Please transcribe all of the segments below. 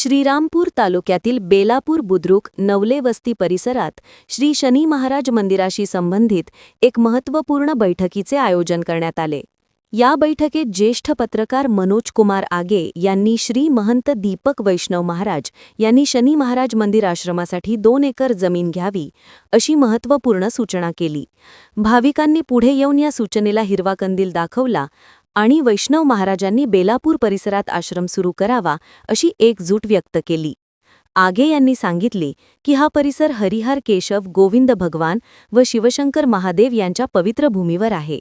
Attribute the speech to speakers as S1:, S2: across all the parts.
S1: श्रीरामपूर तालुक्यातील बेलापूर बुद्रुक नवले वस्ती परिसरात श्री शनी महाराज मंदिराशी संबंधित एक महत्त्वपूर्ण बैठकीचे आयोजन करण्यात आले. या बैठकीत ज्येष्ठ पत्रकार मनोज कुमार आगे यांनी श्री महंत दीपक वैष्णव महाराज यांनी शनी महाराज मंदिर आश्रमासाठी दोन एकर जमीन घ्यावी अशी महत्त्वपूर्ण सूचना केली. भाविकांनी पुढे येऊन या सूचनेला हिरवा कंदील दाखवला आणि वैष्णव महाराजांनी बेलापूर परिसरात आश्रम सुरू करावा अशी एकजूट व्यक्त केली. आगे यांनी सांगितले की हा परिसर हरिहर केशव गोविंद भगवान व शिवशंकर महादेव यांच्या पवित्र भूमीवर आहे.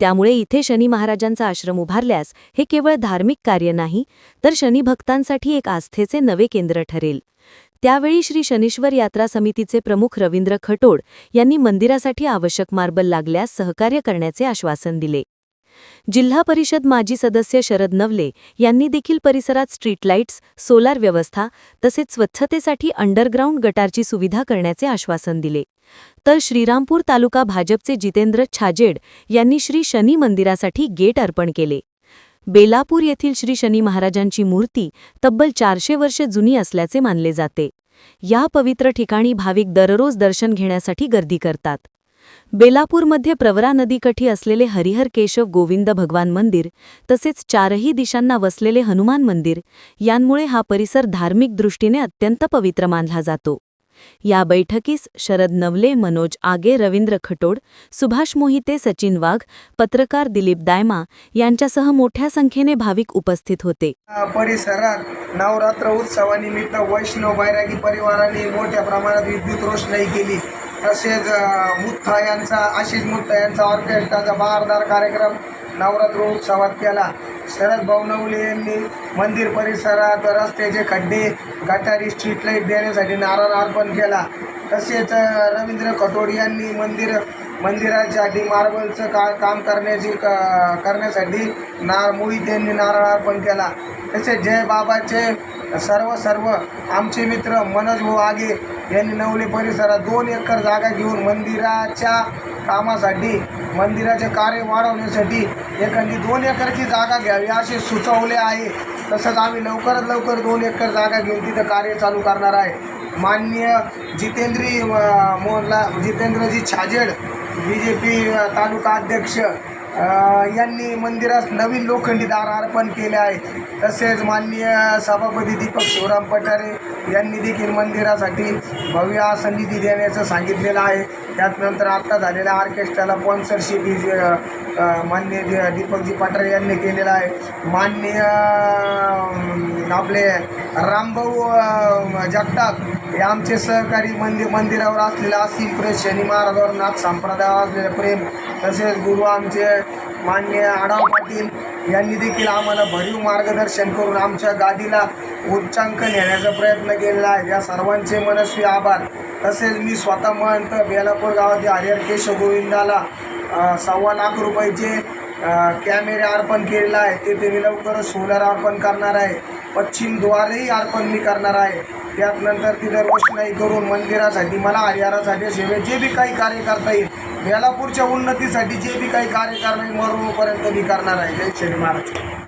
S1: त्यामुळे इथे शनी महाराजांचा आश्रम उभारल्यास हे केवळ धार्मिक कार्य नाही तर शनिभक्तांसाठी एक आस्थेचे नवे केंद्र ठरेल. त्यावेळी श्री शनीश्वर यात्रा समितीचे प्रमुख रवींद्र खटोड यांनी मंदिरासाठी आवश्यक मार्बल लागल्यास सहकार्य करण्याचे आश्वासन दिले. जिल्हा परिषद माजी सदस्य शरद नवले यांनी देखील परिसरात स्ट्रीट लाईट्स सोलार व्यवस्था तसेच स्वच्छतेसाठी अंडरग्राऊंड गटारची सुविधा करण्याचे आश्वासन दिले. तर श्रीरामपूर तालुका भाजपचे जितेंद्र छाजेड यांनी श्री शनी मंदिरासाठी गेट अर्पण केले. बेलापूर येथील श्री शनी महाराजांची मूर्ती तब्बल चारशे वर्षे जुनी असल्याचे मानले जाते. या पवित्र ठिकाणी भाविक दररोज दर्शन घेण्यासाठी गर्दी करतात. बेलापूरमध्ये प्रवरा नदीकाठी असलेले हरिहर केशव गोविंद भगवान मंदिर तसेच चारही दिशांना वसलेले हनुमान मंदिर यांमुळे हा परिसर धार्मिक दृष्टीने अत्यंत पवित्र मानला जातो. या बैठकीस शरद नवले मनोज आगे रवींद्र खटोड सुभाष मोहिते सचिन वाघ पत्रकार दिलीप दायमा यांच्यासह मोठ्या संख्येने भाविक उपस्थित होते.
S2: परिसरात नवरात्र उत्सवानिमित्त वैष्णव बैरागी परिवाराने मोठ्या प्रमाणात विद्युत रोषणाई केली. तसेच मुत्था यांचा आशिष मुत्था यांचा ऑर्केस्ट्राचा बहारदार कार्यक्रम नवरात्र उत्सवात केला. शरद भावनवले यांनी मंदिर परिसरात रस्त्याचे खड्डे गटारी स्ट्रीट लाइट देण्यासाठी नारळ अर्पण केला. तसेच रवींद्र कटोड यांनी मंदिर मंदिरासाठी मार्बलचं का काम करण्याची क करण्यासाठी नार मोहित यांनी नारळ अर्पण केला. तसेच जय बाबाचे सर्व सर्व आमचे मित्र मनोज भाऊ आगे यांनी नवले परिसरात दोन एकर जागा घेऊन मंदिराच्या कामासाठी मंदिराचे कार्य वाढवण्यासाठी एखादी दोन एकरची जागा घ्यावी असे सुचवले आहे. तसंच आम्ही लवकरात लवकर दोन एकर जागा घेऊन तिथं कार्य चालू करणार आहे. माननीय जितेंद्री मोहनला Jitendraji Chhajed B J P तालुका अध्यक्ष यांनी मंदिरास नवीन लोखंडी दार अर्पण केले आहे. तसेच माननीय सभापती दीपक शिवराम पठारे यांनी देखील मंदिरासाठी भव्य आसन निधी देण्याचं सांगितलेलं आहे. त्यात नंतर आत्ता झालेल्या ऑर्केस्ट्राला स्पॉन्सरशिप ही जे, माननीय दीपकजी पठारे यांनी केलेलं आहे. माननीय आपले रामभाऊ जगताप हे आमचे सहकारी मंदिर मंदिरावर असलेला असीम प्रेम शनी महाराजावर नाथ संप्रदायावर असलेले प्रेम तसेच गुरु आमचे मान्य आढाव पाटील यांनी देखील आम्हाला भरीव मार्गदर्शन करून आमच्या गादीला उच्चांक नेण्याचा प्रयत्न केलेला आहे. या सर्वांचे मनस्वी आभार. तसेच मी स्वतः महंत बेलापूर गावातील हरिहर केशव गोविंदाला सव्वा लाख रुपयाचे कॅमेरे अर्पण केलेला आहे. ते ते मी लवकरच सोलर अर्पण करणार आहे. पश्चिमद्वारेही अर्पण मी करणार आहे. त्यात नंतर तिथे रोषणाई करून मंदिरासाठी मला हरिहरासाठी सेवे जे बी काही कार्य करता येईल बेलापूरच्या उन्नतीसाठी जे बी काही कार्य करणार येईल मी करणार आहे. जय श्री महाराज.